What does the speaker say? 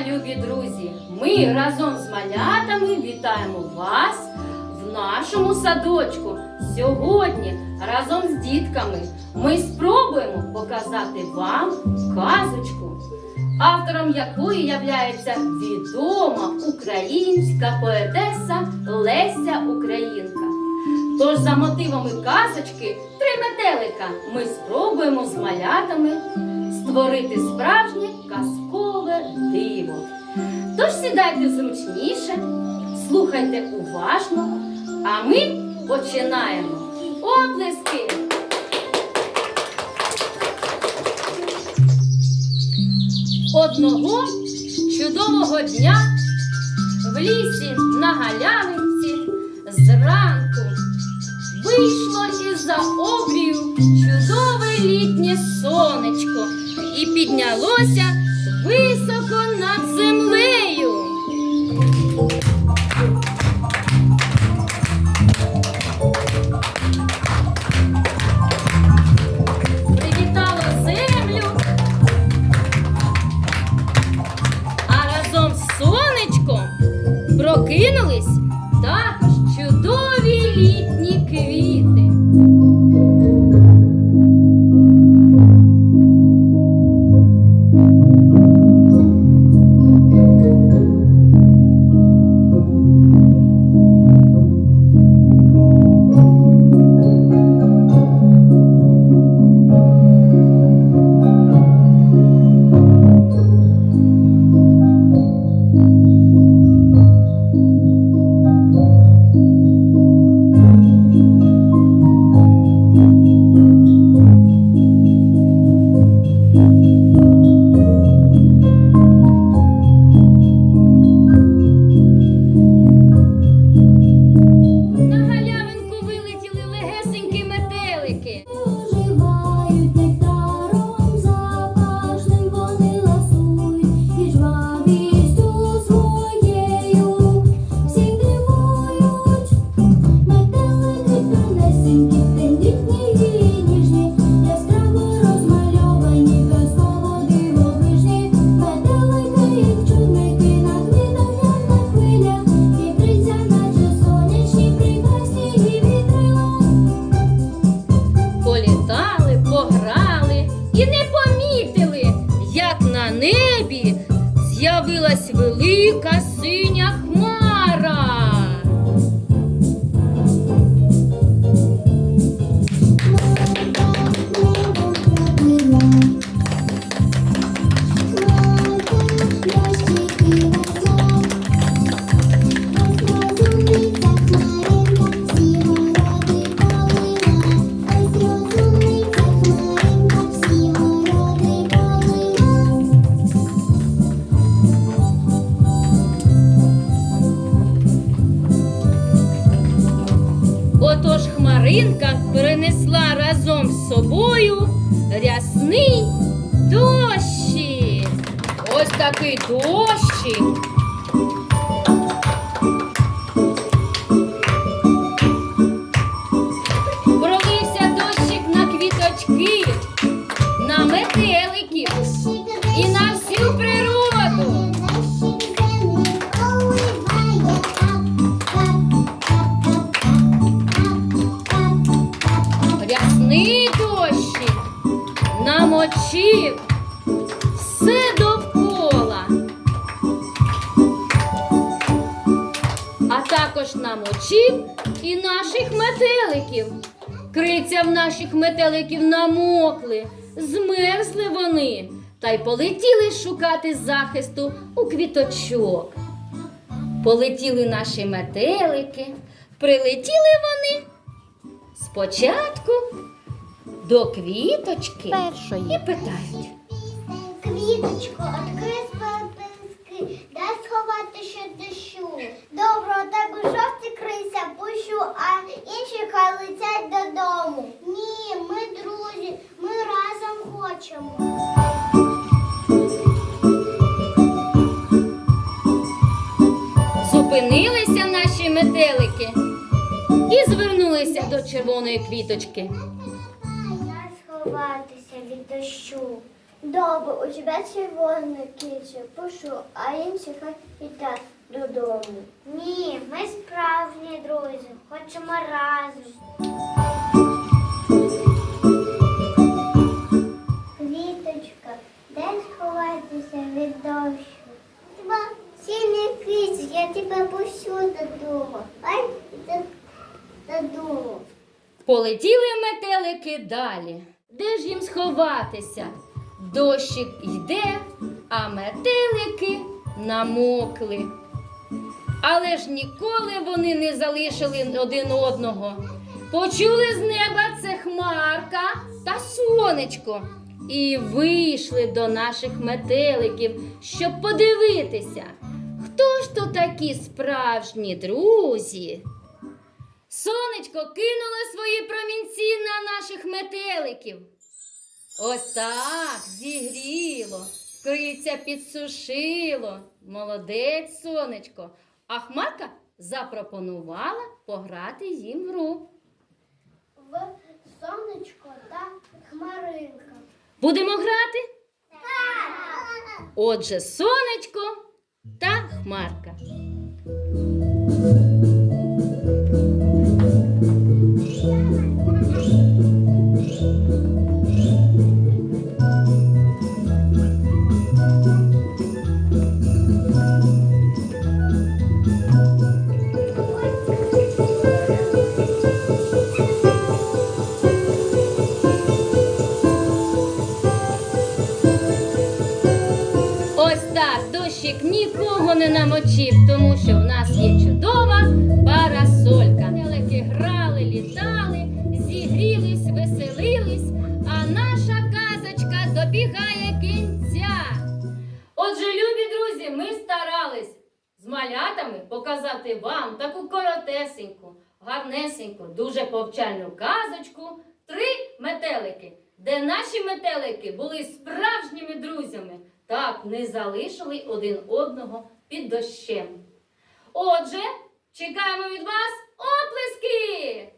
любі друзі! Ми разом з малятами вітаємо вас в нашому садочку. Сьогодні разом з дітками ми спробуємо показати вам казочку, автором якої являється відома українська поетеса Леся Українка. Тож за мотивами казочки Три метелика ми спробуємо з малятами створити справжнє казкове сідайте зручніше, слухайте уважно, а ми починаємо. Оплески! Одного чудового дня в лісі на галявинці зранку вийшло із-за обрію чудове літнє сонечко і піднялося прокинулись Skin хмаринка перенесла разом з собою рясний дощик. Ось такий дощик. Намочив все довкола. А також намочив і наших метеликів. Криця в наших метеликів намокли, змерзли вони та й полетіли шукати захисту у квіточок. Полетіли наші метелики, прилетіли вони спочатку до квіточки Першої. і питають. Квіточко, відкрий спинки, де сховати ще дощу. Добре, у тебе жовті крися пущу, а інші хай летять додому. Ні, ми друзі, ми разом хочемо. Зупинилися наші метелики і звернулися до червоної квіточки. Я сховатися від дощу. Добре, у тебе червоний кінчик, пишу, а інші хай йдуть додому. Ні, ми справжні друзі, хочемо разом. Квіточка, де сховатися від дощу? Два сіні квіти, я тебе пущу додому. Ай, додому. Полетіли метелики далі. Де ж їм сховатися? Дощик йде, а метелики намокли. Але ж ніколи вони не залишили один одного. Почули з неба це хмарка та сонечко. І вийшли до наших метеликів, щоб подивитися, хто ж то такі справжні друзі. Сонечко кинуло свої промінці на наших метеликів. Ось так зігріло, криця підсушило. Молодець, сонечко. А хмарка запропонувала пограти їм в гру. В сонечко та хмаринка. Будемо грати? Так. Отже, сонечко та хмарка. Ось так дощик нікого не намочив, тому що в нас є чудова парасолька. Метелики грали, літали, зігрілись, веселились, а наша казочка добігає кінця. Отже, любі друзі, ми старались з малятами показати вам таку коротесеньку, гарнесеньку, дуже повчальну казочку Три метелики, де наші метелики були так не залишили один одного під дощем. Отже, чекаємо від вас оплески!